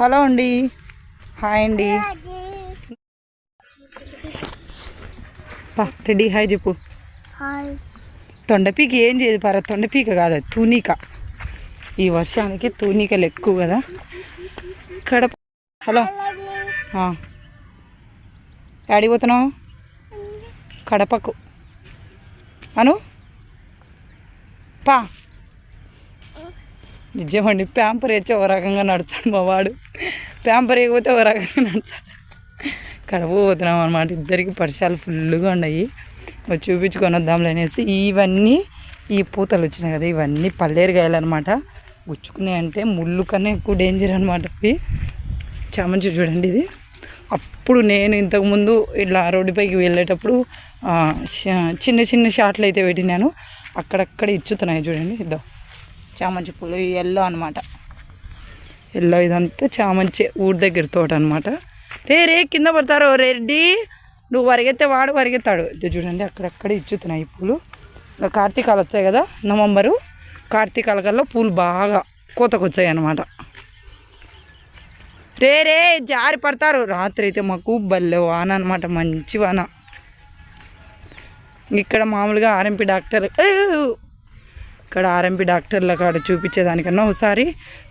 Hello అండి. Hi అండి. పా రెడీ హాయ్ చెప్పు. తొండపీక ఏం చేయదు పర తొండపీక కాదు అది తూనిక. ఈ వర్షానికి తూనికలు ఎక్కువ కదా. కడప హలో. యాడికి పోతున్నావు? కడపకు. అను. పా. నిజమండి ప్యాంపర్ వేస్తే ఓ రకంగా నడుచాడు మా వాడు. ప్యాంపర్ వేయకపోతే ఓ రకంగా నడిచాడు కడప పోతున్నాం అనమాట ఇద్దరికి పరిసరాలు ఫుల్గా ఉన్నాయి. చూపించుకొని వద్దాంలే అనేసి ఇవన్నీ ఈ పూతలు వచ్చినాయి కదా ఇవన్నీ పల్లేరుగాయలు అనమాట గుచ్చుకున్నాయి అంటే ముళ్ళు కన్నా ఎక్కువ డేంజర్ అనమాట ఇవి. చామంచి చూడండి ఇది. అప్పుడు నేను ఇంతకుముందు ఇలా రోడ్డుపైకి వెళ్ళేటప్పుడు చిన్న చిన్న షాట్లు అయితే పెట్టినాను. అక్కడక్కడ ఇచ్చుతున్నాయి చూడండి. ఇద్దాం చామంతి పూలు ఎల్లో అనమాట ఎల్లో ఇదంతా చామంచి ఊరి దగ్గర తోట అనమాట రే రే కింద పడతారు రెడ్డి నువ్వు పరిగెత్తే వాడు పరిగెత్తాడు ఇది చూడండి అక్కడక్కడ ఇచ్చుతున్నాయి పూలు. ఇంకా కార్తీకాలు వచ్చాయి కదా నవంబరు. కార్తీకాల కల్లా పూలు బాగా కోతకొచ్చాయి అనమాట రే రే జారి పడతారు. రాత్రి అయితే మాకు భలే వాన అనమాట మంచి వాన. ఇక్కడ మామూలుగా ఆర్ఎంపీ డాక్టర్ ఇక్కడ ఆర్ఎంపీ డాక్టర్ల కాడ చూపించేదానికన్నా ఒకసారి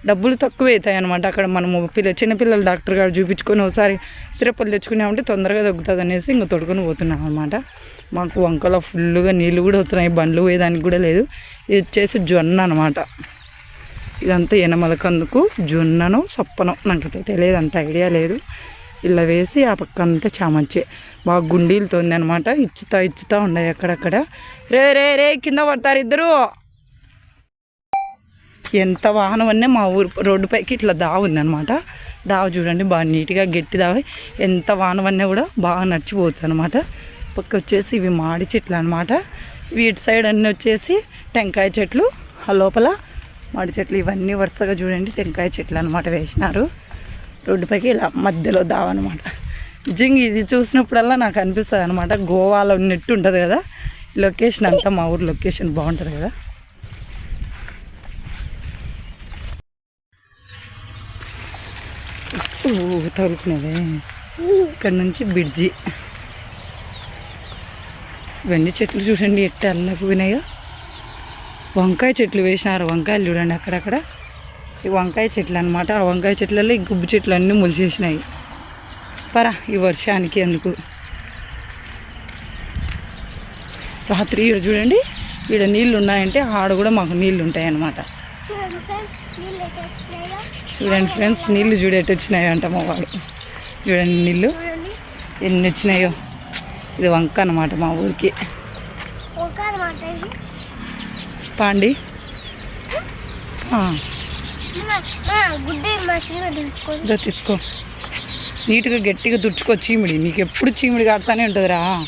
డబ్బులు తక్కువ అవుతాయి అనమాట అక్కడ మనము పిల్ల చిన్నపిల్లల డాక్టర్ కాడ చూపించుకొని ఒకసారి సిరప్పులు తెచ్చుకున్నామంటే తొందరగా తగ్గుతుంది అనేసి ఇంకా తొడుకొని పోతున్నాం అనమాట మాకు వంకలో ఫుల్గా నీళ్ళు కూడా వచ్చినాయి బండ్లు పోయేదానికి కూడా లేదు. ఇది వచ్చేసి జొన్న అనమాట ఇదంతా ఎనమలకందుకు జొన్నను సొప్పను నాకైతే తెలియదు అంత ఐడియా లేదు. ఇలా వేసి ఆ పక్క అంతా చామంచి. బాగా గుండీలతోంది అనమాట ఇచ్చుతా ఇచ్చుతా ఉన్నాయి అక్కడక్కడ. రే రే రే కింద పడతారు ఇద్దరు. ఎంత వాహనం అన్నీ మా ఊరు రోడ్డుపైకి ఇట్లా దావ ఉందన్నమాట. దావ చూడండి బాగా నీట్గా గట్టి దావ. ఎంత వాహనం అన్నీ కూడా బాగా నడిచిపోవచ్చు అనమాట పక్క వచ్చేసి ఇవి మాడి చెట్లు అనమాట వీటి సైడ్ అన్నీ వచ్చేసి టెంకాయ చెట్లు. ఆ లోపల మాడి చెట్లు ఇవన్నీ వరుసగా చూడండి టెంకాయ చెట్లు అనమాట వేసినారు. రోడ్డుపైకి ఇలా మధ్యలో దావ అనమాట నిజంగా ఇది చూసినప్పుడల్లా నాకు అనిపిస్తుంది అనమాట గోవాలో ఉన్నట్టు ఉంటుంది కదా. లొకేషన్ అంతా మా ఊరు లొకేషన్ బాగుంటుంది కదా. తగులుకునేదే ఇక్కడ నుంచి బ్రిడ్జి. ఇవన్నీ చెట్లు చూడండి ఎట్ట అల్లకపోయినాయో వంకాయ చెట్లు వేసినారు వంకాయలు చూడండి అక్కడక్కడ. ఈ వంకాయ చెట్లు అనమాట ఆ వంకాయ చెట్లలో ఈ గుబ్బు చెట్లు అన్నీ మొలిచేసినాయి. పరా ఈ వర్షానికి ఎందుకు రాత్రి ఈడ చూడండి ఈడ నీళ్ళు ఉన్నాయంటే ఆడ కూడా మాకు నీళ్ళు ఉంటాయి అన్నమాట చూడండి ఫ్రెండ్స్ నీళ్ళు చూడేటి వచ్చినాయో అంట మా వాడు. చూడండి నీళ్ళు ఎన్ని వచ్చినాయో. ఇది వంక అనమాట మా ఊరికి. పాండి. తీసుకో. నీట్గా గట్టిగా తుడుచుకో చీమిడి. నీకు ఎప్పుడు చీమిడి కాడుతానే ఉంటుందిరా.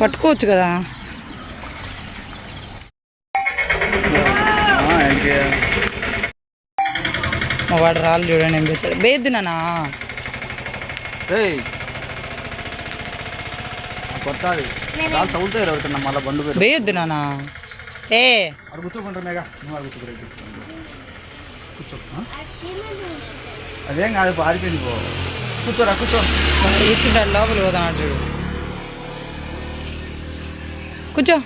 పట్టుకోవచ్చు కదా. మా వాడు రాళ్ళు చూడండి ఏం తెచ్చాడు బేద్దు నానా ఏయ్. కొట్టాలి. రాళ్ళు తగులుతాయి ఎవరికన్నా మళ్ళీ బండు పేరు. ఏ. అక్కడ కూర్చోకుంటున్నాయిగా నువ్వు కూర్చోబెట్టి కూర్చో? అదేం కాదు పారిపోయింది పో. కూర్చోరా కూర్చో. కూర్చుంటాడు లోపల పోతాడు చూడు. కూర్చో.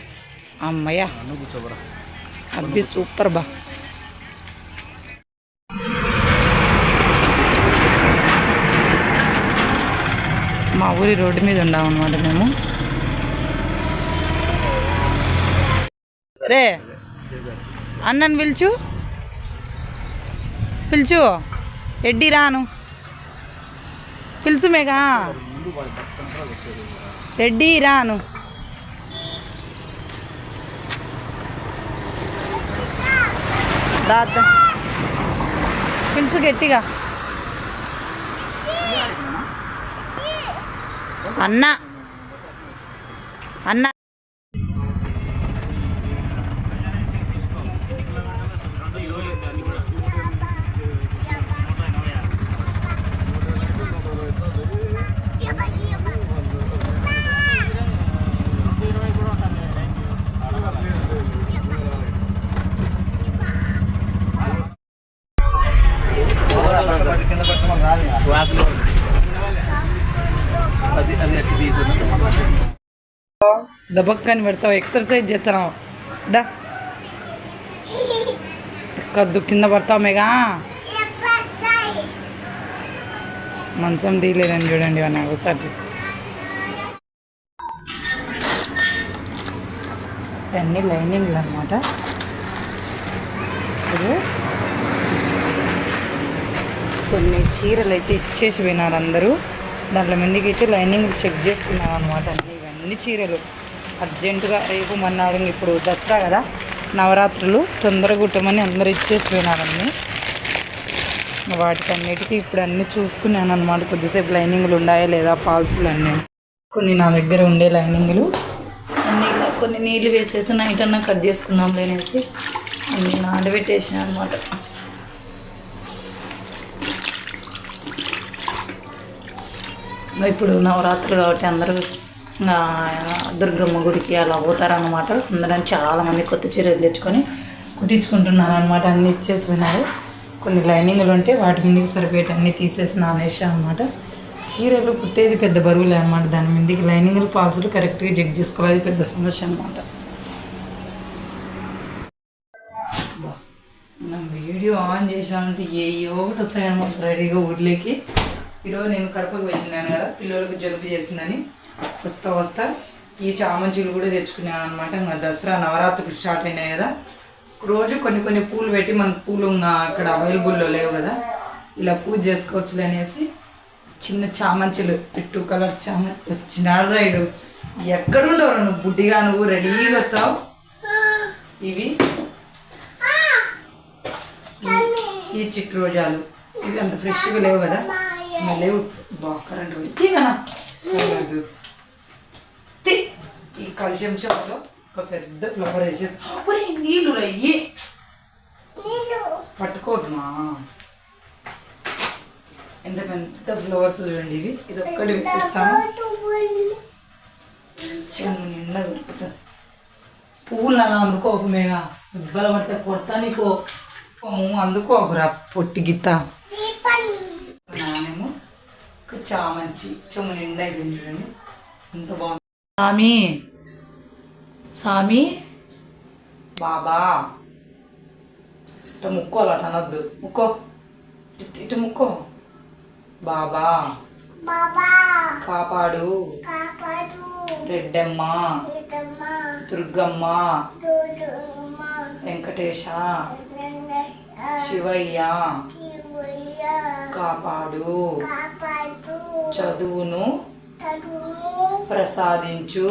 అమ్మయ్యా. నువ్వు కూర్చోబరా అబ్బి సూపర్ బా మా ఊరి రోడ్డు మీద ఉన్నాం అనమాట మేము. రే అన్నను పిలుచు. పిలుచు. ఎడ్డి రాను. పిలుచు మేఘా. రెడ్డి రాను. దాద్దా పిలుసు గట్టిగా. అన్న. అన్న. దబక్కని పెడతావు ఎక్సర్సైజ్ చేస్తున్నావు. దా. కద్దు కింద పడతావు మేగా మంచం తీయలేదని చూడండి అని ఒకసారి. ఇవన్నీ లైనింగ్లు అనమాట ఇప్పుడు కొన్ని చీరలు అయితే ఇచ్చేసి పోయినారు అందరూ. దాంట్లో మందికి అయితే లైనింగ్ చెక్ చేసుకున్నారు అనమాట అన్ని. ఇవన్నీ చీరలు. అర్జెంటుగా రేపు మొన్నాడు ఇప్పుడు దసరా కదా నవరాత్రులు తొందరగా కుట్టమని అందరూ ఇచ్చేసి వాటికన్నిటికీ ఇప్పుడు అన్నీ చూసుకున్నాను అనమాట కొద్దిసేపు లైనింగ్లు ఉన్నాయా లేదా పాల్సులు అన్నీ కొన్ని నా దగ్గర ఉండే లైనింగ్లు. అన్నీ ఇలా కొన్ని నీళ్ళు వేసేసి నైట్ అన్నా కట్ చేసుకుందాం లేనేసి అన్నీ నానబెట్టేసిన అనమాట ఇప్పుడు నవరాత్రులు కాబట్టి అందరూ దుర్గమ్మ గుడికి అలా పోతారనమాట అందరం చాలామంది కొత్త చీరలు తెచ్చుకొని కుట్టించుకుంటున్నారు అనమాట అన్నీ ఇచ్చేసి విన్నారు కొన్ని లైనింగ్లు ఉంటే వాటి మీదకి సరిపోయేటన్నీ తీసేసి నానేసా అనమాట చీరలు కుట్టేది పెద్ద బరువులే అనమాట దాని మీదకి లైనింగ్లు పాల్సులు కరెక్ట్గా చెక్ చేసుకోవాలి. అది పెద్ద సమస్య అనమాట మనం వీడియో ఆన్ చేసామంటే ఏ ఒకటి వచ్చాయనమాట రెడీగా ఊర్లోకి. ఈరోజు నేను కడపకు వెళ్ళినాను కదా. పిల్లలకు జలుబు చేసిందని. వస్తా వస్తా ఈ చామంతులు కూడా తెచ్చుకున్నాను అనమాట ఇంకా దసరా నవరాత్రులు స్టార్ట్ అయినాయి కదా. రోజు కొన్ని కొన్ని పూలు పెట్టి మన పూలు అక్కడ అవైలబుల్లో లేవు కదా. ఇలా పూజ చేసుకోవచ్చులే అనేసి చిన్న చామంచులు పిట్టు కలర్ చామంతి చిన్న రైడు ఎక్కడుండవు నువ్వు? బుడ్డిగా నువ్వు రెడీగా వచ్చావు. ఇవి. ఈ చిట్టు రోజాలు. ఇవి అంత ఫ్రెష్గా లేవు కదా. మళ్ళీ లేవు. బాగా కరెంట్ పోయి తిననా ఈ కలుషం చెంచాలో ఒక పెద్ద ఫ్లవర్ వేసేసి నీళ్ళు రయ్యి పట్టుకోవద్దుమా? ఎంత పెద్ద ఫ్లవర్స్ చూడండి ఇవి. ఇది ఒక్కటి వేసేస్తాను. చెన్ను నిండా దొరుకుతుంది. పువ్వులు అలా అందుకోకు మేఘ. ఇబ్బలు పడితే కొడతా నీకో. అందుకోకురా పొట్టి గిత్త. నానేమో చామంచి చెమ్ము నిండా అయిపోయింది చూడండి. ఎంత బాగుంది. సామి సామి బాబా. ఇటు ముక్కోవాలట అనొద్దు ముక్కో. ఇటు- ముక్కో. బాబా. బాబా. కాపాడు. కాపాడు. రెడ్డమ్మ. దుర్గమ్మ. వెంకటేశ. శివయ్య. శివయ్య. కాపాడు. కాపాడు. చదువును. ప్రసాదించు.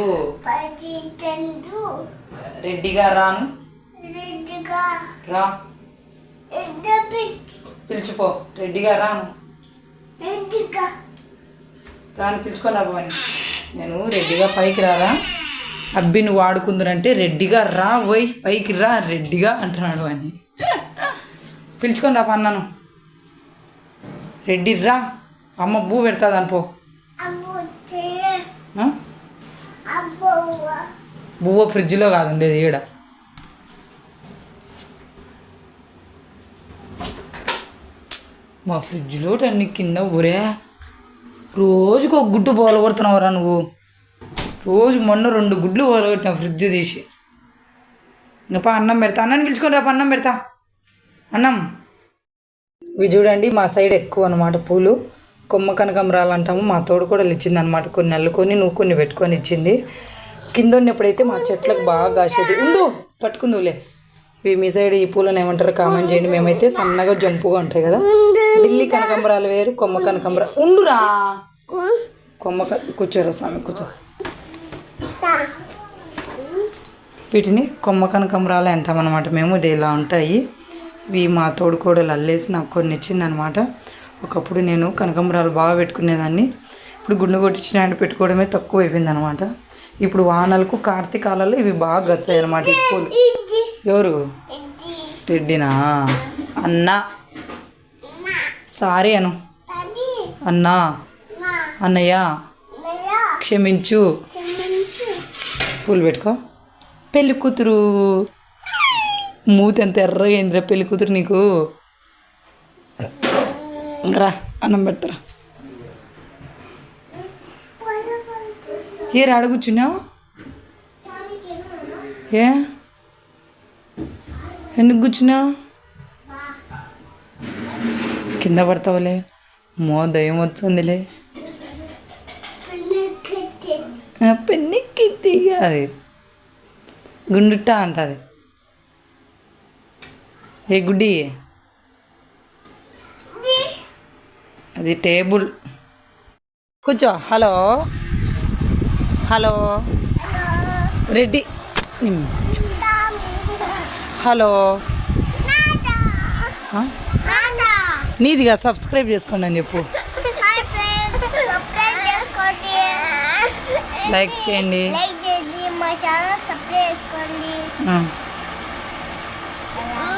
రెడ్డిగా రాను. రా. పిలిచిపో రెడ్డిగా రాను. రాను పిలుచుకొని రాబోని నేను రెడ్డిగా పైకి రారా? అబ్బిని వాడుకుందరంటే రెడ్డిగా రా పోయి పైకి రా రెడ్డిగా అంటున్నాడు అని పిలుచుకొని రా పన్నాను రెడ్డి రా. అమ్మ బూ పెడతాది అనుకో బువ్వ ఫ్రిడ్జ్లో కాదు ఉండేది ఈడ. మా ఫ్రిడ్జ్లో అన్ని కింద ఊరే. రోజుకు ఒక గుడ్డు బోల కొడుతున్నావురా నువ్వు. రోజు మొన్న రెండు గుడ్లు బోల కొట్టినా ఫ్రిడ్జ్ తీసి. ఇంకా అన్నం పెడతా. అన్నం పిలుచుకొని రేపు అన్నం పెడతా. అన్నం. ఇవి చూడండి మా సైడ్ ఎక్కువ అనమాట పూలు. కొమ్మ కనకంబరాలు అంటాము మా తోడు కూడా ఇచ్చింది అనమాట కొన్ని అల్లుకొని నువ్వు కొన్ని పెట్టుకొని ఇచ్చింది. కింద ఉన్నప్పుడైతే మా చెట్లకు బాగా కాసేది. ఉండు పట్టుకుందులే. ఇవి మీ సైడ్ ఈ పూలను ఏమంటారు కామెంట్ చేయండి. మేమైతే సన్నగా జంపుగా ఉంటాయి కదా. ఢిల్లీ కనకంబరాలు వేరు కొమ్మ కనకంబరా ఉండురా. కొమ్మ కూర్చోరా స్వామి కూర్చో. వీటిని కొమ్మ కనకంబరాలు అంటామన్నమాట. మేము ఇది ఇలా ఉంటాయి. ఇవి మా తోడుకోడలు అల్లేసి నాకు కొన్ని ఇచ్చిందనమాట ఒకప్పుడు నేను కనకంబరాలు బాగా పెట్టుకునేదాన్ని. ఇప్పుడు గుండు కొట్టించిన ఆయన పెట్టుకోవడమే తక్కువ అయిపోయింది అనమాట ఇప్పుడు వానలకు కార్తీకాలలో ఇవి బాగా గచ్చాయి అనమాట పూలు. ఎవరు? రెడ్డినా? అన్నా. సారీ అను. అన్నా. అన్నయ్య. క్షమించు. పూలు పెట్టుకో. పెళ్ళి కూతురు. మూతెంత ఎర్రగా అయిందిరా పెళ్ళి కూతురు నీకు? రా అన్నం పెడతారా? ఏ అడుగుచున్నావు? ఏ? ఎందుకు కూర్చున్నావు? కింద పడతావులే మో దయం వచ్చిందిలే పెన్నికి అది. గుండుట అంటది. ఏ గుడ్డి? అది టేబుల్. కూర్చో హలో. హలో. రెడ్డి. హలో. నీదిగా సబ్స్క్రైబ్ చేసుకోండి అని చెప్పు. లైక్ చేయండి.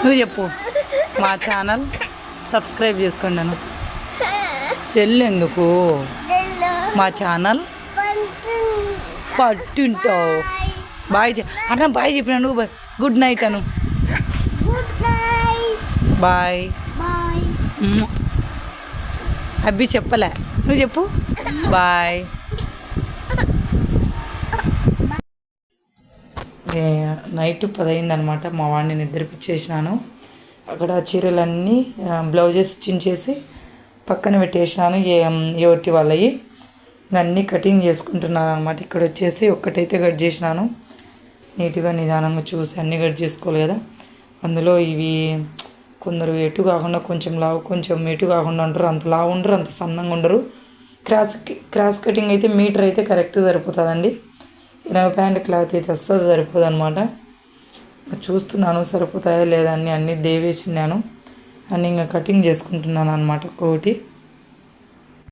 నువ్వు చెప్పు. మా ఛానల్ సబ్స్క్రైబ్ చేసుకోండి అను. సెల్ ఎందుకు మా ఛానల్? పట్టుంటావు బాయ్ అన్న బాయ్ చెప్పినాను బాయ్ గుడ్ నైట్ అను. బాయ్. అబ్బి చెప్పలే. నువ్వు చెప్పు. బాయ్. నైట్ పదైంది అనమాట మా వాడిని నిద్రపిచ్చేసినాను. అక్కడ చీరలన్నీ బ్లౌజెస్ చించేసి పక్కన పెట్టేసినాను ఏ ఎవరికి వాళ్ళవి ఇంకా అన్నీ కటింగ్ చేసుకుంటున్నాను అనమాట ఇక్కడ వచ్చేసి ఒక్కటైతే కట్ చేసినాను. నీట్గా నిదానంగా చూసి అన్నీ కట్ చేసుకోవాలి కదా. అందులో ఇవి కొందరు ఎటు కాకుండా కొంచెం లావు కొంచెం ఎటు కాకుండా ఉంటారు అంత లావు ఉండరు అంత సన్నంగా ఉండరు. క్రాస్ క్రాస్ కటింగ్ అయితే మీటర్ అయితే కరెక్ట్గా సరిపోతుందండి. ఇరవై ప్యాంట్ క్లాత్ అయితే అస్సలు సరిపోదు అనమాట చూస్తున్నాను సరిపోతాయా లేదా అని అన్నీ దేవేసినాను అని ఇంకా కటింగ్ చేసుకుంటున్నాను అనమాట ఒక్కొక్కటి